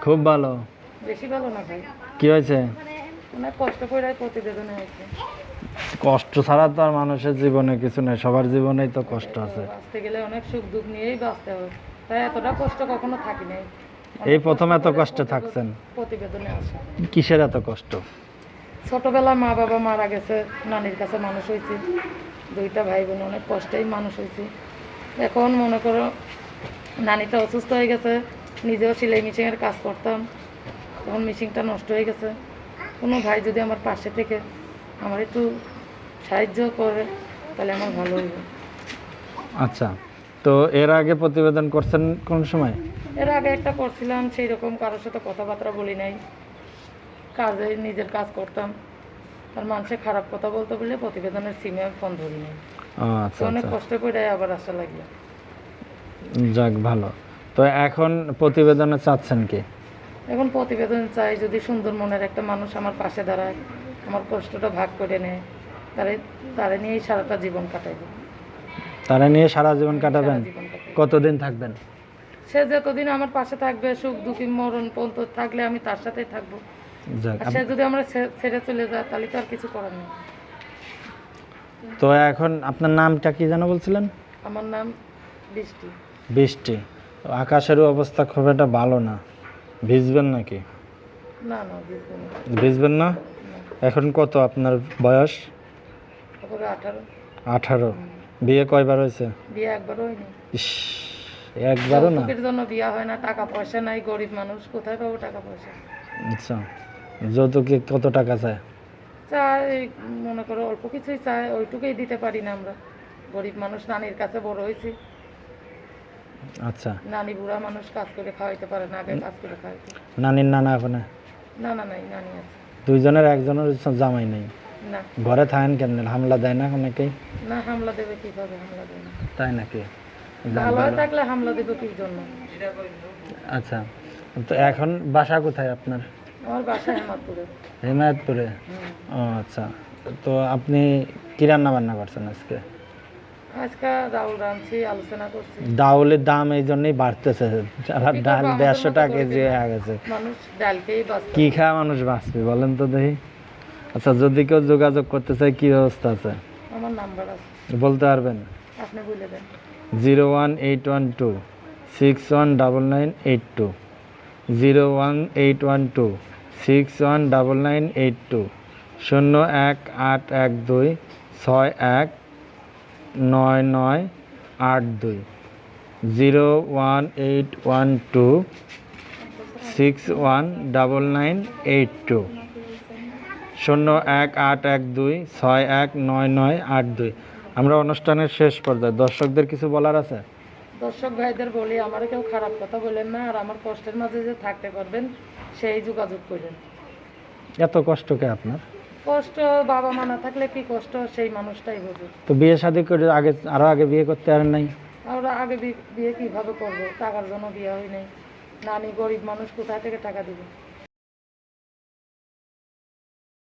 খুব ভালো। বেশি ভালো না ভাই। কি হয়েছে? অনেক কষ্ট করে প্রতিবেদন হয়েছে। কষ্ট ছাড়া তো আর মানুষের জীবনে কিছু নেই সবার জীবনেই তো কষ্ট আছে। বাঁচতে গেলে অনেক সুখ দুঃখ নিয়েই বাঁচতে হবে। তাই এতটা কষ্ট কখনো থাকি নাই। এই প্রথম এত কষ্টে থাকছেন। প্রতিবেদনে আসে। কিসের এত কষ্ট? ছোটবেলায় মা বাবা মারা গেছে নানির কাছে মানুষ হয়েছি। দুইটা ভাই বোন অনেক কষ্টেই মানুষ হয়েছি। এখন মনে করো নানিটা অসুস্থ হয়ে গেছে নিজেও সেলাই মেশিনের কাজ করতাম। তখন মেশিনটা নষ্ট হয়ে গেছে। কোনো ভাই যদি আমার পাশে থেকে আমার একটু সাহায্য করে তাহলে আমার ভালো হইবে। আচ্ছা তো এর আগে প্রতিবেদন করছেন কোন সময়? এর আগে একটা করছিলাম সেই রকম কারোর সাথে কথাবার্তা বলি নাই। কাজে নিজের কাজ করতাম। আর মানুষে খারাপ কথা বলতে বললে প্রতিবেদনের সিমে ফোন ধরি নাই। আচ্ছা অনেক আচ্ছা। কষ্ট করে আবার আসা লাগল। যাক ভালো। তো এখন প্রতিবেদনে চাচ্ছেন কি? এখন প্রতিবেদন চাই যদি সুন্দর মনের একটা মানুষ আমার পাশে দাঁড়ায় আমার কষ্টটা ভাগ করে নেয় তারে তারে নিয়েই সারাটা জীবন কাটাইব। তারা নিয়ে সারা জীবন কাটাবেন? জীবন কাটাইব। কতদিন থাকবেন? সে যতদিন আমার পাশে থাকবে সুখ দুঃখী মরণ পর্যন্ত থাকলে আমি তার সাথেই থাকব। যাক আর সে যদি আমরা ছে- ছেড়ে চলে যায় তাহলে তো আর কিছু করার নেই। তো এখন আপনার নামটা কি যেন বলছিলেন? আমার নাম বৃষ্টি। বৃষ্টি। তো আকাশেরও অবস্থা খুব একটা ভালো না। ভিজবেন নাকি? না না ভিজবেন না। এখন কত আপনার বয়স? আঠারো। বিয়ে কয়বার হয়েছে? বিয়ে একবারও হয়নি। ইস একবারও না? জন্য বিয়ে হয় না টাকা পয়সা নাই গরিব মানুষ কোথায় পাবো টাকা পয়সা? আচ্ছা যৌতুকে কত টাকা চায়? চাই মনে করো অল্প কিছুই চাই ওইটুকুই দিতে পারি না আমরা। গরিব মানুষ নানির কাছে বড় হয়েছি। আচ্ছা। নানি বুড়া মানুষ কাজ করে খাওয়াইতে পারে না আগে কাজ করে খাওয়াইতে। নানির নানা না না নাই নানি আছে। দুইজনের একজনের জামাই নেই। না। ঘরে থাকেন কেন হামলা দেয় না অনেকেই? না হামলা দেবে কীভাবে? হামলা দেবে না। তাই নাকি? ভালো। থাকলে হামলা দেবে কি জন্য? আচ্ছা। তো এখন বাসা কোথায় আপনার? আমার বাসা হেমাদপুরে। হিমায়তপুরে ও আচ্ছা। তো আপনি কি রান্না বান্না করছেন আজকে? ডাউলের দাম এই জন্যই বাড়তেছে। ডাল দেড়শো টাকা কেজি হয়ে গেছে। কি খায় মানুষ বাঁচবে বলেন তো দেখি। আচ্ছা যদি কেউ যোগাযোগ করতে চায় কি ব্যবস্থা আছে? আমার নাম্বার আছে। বলতে পারবেন? আপনি বলে দেন। Zero one eight one two six one double nine eight two. Zero one eight one two six one double nine eight two. শূন্য এক আট এক দুই ছয় এক নয় নয় আট দুই। Zero one eight one two six one double nine eight two. শূন্য এক আট এক দুই ছয় এক নয় নয় আট দুই। আমরা অনুষ্ঠানের শেষ পর্যায়ে। দর্শকদের কিছু বলার আছে? দর্শক ভাইদের বলি আমার কেউ খারাপ কথা বলেন না আর আমার কষ্টের মাঝে যে থাকতে পারবেন সেই যোগাযোগ করেন। এত কষ্ট কে আপনার? কষ্ট বাবা মা না থাকলে কি কষ্ট? সেই মানুষটাই বোঝে। তো বিয়ে শাদী করে আগে আরও আগে বিয়ে করতে আর নাই? আমরা আগে বিয়ে কীভাবে করব? টাকার জন্য বিয়ে হয় নাই। নানি গরিব মানুষ কোথা থেকে টাকা দিবে?